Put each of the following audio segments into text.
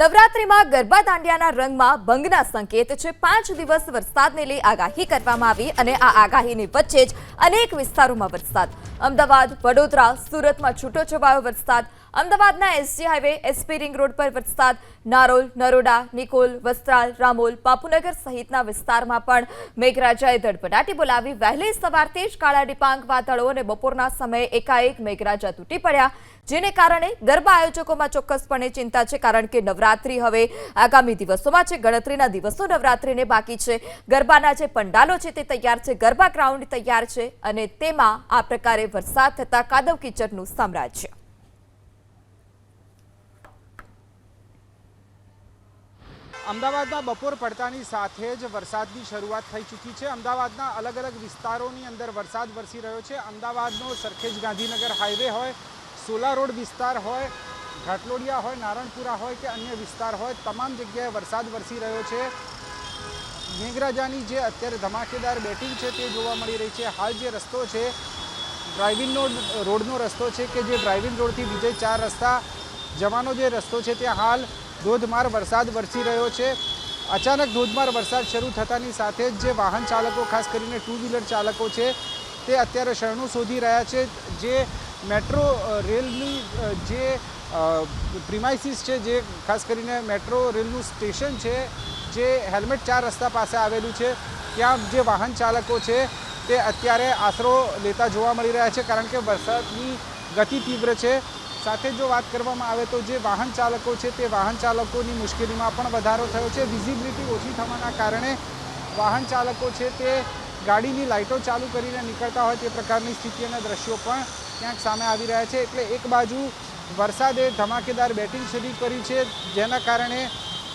નવરાત્રીમાં ગરબા દાંડિયાના રંગમાં ભંગના સંકેત છે. પાંચ દિવસ વરસાદને લઈ આગાહી કરવામાં આવી અને આ આગાહીની વચ્ચે જ અનેક વિસ્તારોમાં વરસાદ. અમદાવાદ, વડોદરા, સુરતમાં છૂટો છવાયો વરસાદ. અમદાવાદના SG highway, SP ring road પર વરસાદ. નારોલ, નરોડા, નિકોલ, વસ્ત્રાલ, રામોલ, બાપુનગર સહિતના વિસ્તારમાં પણ મેઘરાજાએ ધડપડાટી બોલાવી. વહેલી સવારથી જ કાળા ડિપાંગ વાદળો અને બપોરના સમયે એકાએક મેઘરાજા તૂટી પડ્યા, જેને કારણે ગરબા આયોજકોમાં ચોક્કસપણે ચિંતા છે, કારણ કે નવરાત્રી હવે આગામી દિવસોમાં છે. ગણતરીના દિવસો નવરાત્રીને બાકી છે. ગરબાના જે પંડાલો છે તે તૈયાર છે. ગરબા ગ્રાઉન્ડ તૈયાર છે અને તેમાં આ પ્રકારે વરસાદ થતા કાદવ કિચડનું સામ્રાજ્ય. અમદાવાદમાં બપોર પડતાની સાથે જ વરસાદની શરૂઆત થઈ ચૂકી છે. અમદાવાદના અલગ અલગ વિસ્તારોની અંદર વરસાદ વરસી રહ્યો છે. અમદાવાદનો સરખેજ ગાંધીનગર હાઈવે હોય, સોલા રોડ વિસ્તાર હોય ઘાટલોડિયા હોય, નારણપુરા હોય કે અન્ય વિસ્તાર હોય, તમામ જગ્યાએ વરસાદ વરસી રહ્યો છે. મેઘરાજાની જે અત્યારે ધમાકેદાર બેટિંગ છે તે જોવા મળી રહી છે. હાલ જે રસ્તો છે ડ્રાઇવિંગનો રોડનો રસ્તો છે કે જે ડ્રાઇવિંગ રોડથી બીજે ચાર રસ્તા જવાનો જે રસ્તો છે ત્યાં હાલ ધોધમાર વરસાદ વરસી રહ્યો છે. અચાનક ધોધમાર વરસાદ શરૂ થતાની સાથે જ જે વાહન ચાલકો, ખાસ કરીને ટુ વ્હીલર ચાલકો છે, તે અત્યારે શરણું શોધી રહ્યા છે. જે મેટ્રો રેલની જે પ્રિમાઇસીસ છે, જે ખાસ કરીને મેટ્રો રેલનું સ્ટેશન છે, જે હેલ્મેટ ચાર રસ્તા પાસે આવેલું છે, ત્યાં જે વાહન ચાલકો છે, તે અત્યારે આશરો લેતા જોવા મળી રહ્યા છે, કારણ કે વરસાદની ગતિ તીવ્ર છે. સાથે જો વાત કરવામાં આવે તો જે વાહન ચાલકો છે, તે વાહન ચાલકોની મુશ્કેલીમાં પણ વધારો થયો છે. વિઝિબિલિટી ઓછી થવાના કારણે વાહન ચાલકો છે, તે ગાડીની લાઇટો ચાલુ કરીને નીકળતા હોય તે પ્રકારની સ્થિતિ અને દ્રશ્યો પણ ક્યાંક સામે આવી રહ્યા છે. એટલે એક બાજુ વરસાદે ધમાકેદાર બેટિંગ શરૂ કરી છે, જેના કારણે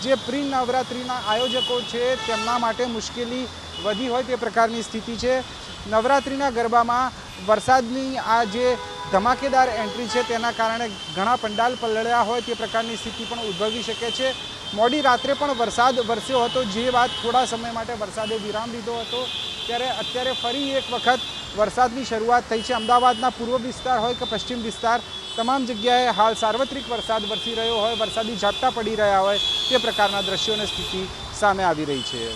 જે પ્રી નવરાત્રિના આયોજકો છે તેમના માટે મુશ્કેલી વધી હોય તે પ્રકારની સ્થિતિ છે. નવરાત્રિના ગરબામાં વરસાદની આ જે ધમાકેદાર એન્ટ્રી છે તેના કારણે ઘણા પંડાલ પલળ્યા હોય તે પ્રકારની સ્થિતિ પણ ઉદ્ભવી શકે છે. મોડી રાત્રે પણ વરસાદ વરસ્યો હતો, જે વાત થોડા સમય માટે વરસાદે વિરામ લીધો હતો. ત્યારે અત્યારે ફરી એક વખત વરસાદની શરૂઆત થઈ છે. અમદાવાદના પૂર્વ વિસ્તાર હોય કે પશ્ચિમ વિસ્તાર, તમામ જગ્યાએ હાલ સાર્વત્રિક વરસાદ વરસી રહ્યો હોય, વરસાદી ઝાપટા પડી રહ્યા હોય, તે પ્રકારના દ્રશ્યો અને સ્થિતિ સામે આવી રહી છે.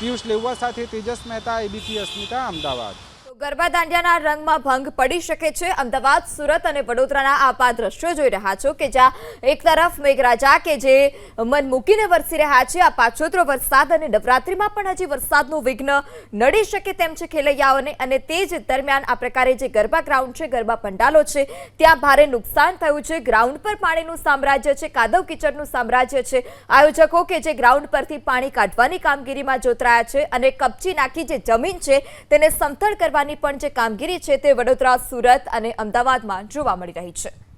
પિયુષ લેવા સાથે તેજસ મહેતા, એબીપી અસ્મિતા, અમદાવાદ. ગરબા દાંડિયાના રંગમાં ભંગ પડી શકે છે. અમદાવાદ, સુરત અને વડોદરાના આપા દ્રશ્યો જોઈ રહ્યા છો કે જ્યાં એક તરફ મેઘરાજા કે જે મન મૂકીને વરસી રહ્યા છે, આ પાછોતરો વરસાદ અને નવરાત્રિમાં પણ હજી વરસાદનું વિઘ્ન નડી શકે તેમ છે ખેલૈયાઓને અને તે જ દરમિયાન આ પ્રકારે જે ગરબા ગ્રાઉન્ડ છે, ગરબા પંડાલો છે, ત્યાં ભારે નુકસાન થયું છે. ગ્રાઉન્ડ પર પાણીનું સામ્રાજ્ય છે, કાદવ કિચડનું સામ્રાજ્ય છે. આયોજકો કે જે ગ્રાઉન્ડ પરથી પાણી કાઢવાની કામગીરીમાં જોતરાયા છે અને કપચી નાખી જે જમીન છે, તેને સમથળ કરવાની પણ જે કામગીરી છે તે વડોદરા સુરત અને અમદાવાદમાં જોવા મળી રહી છે.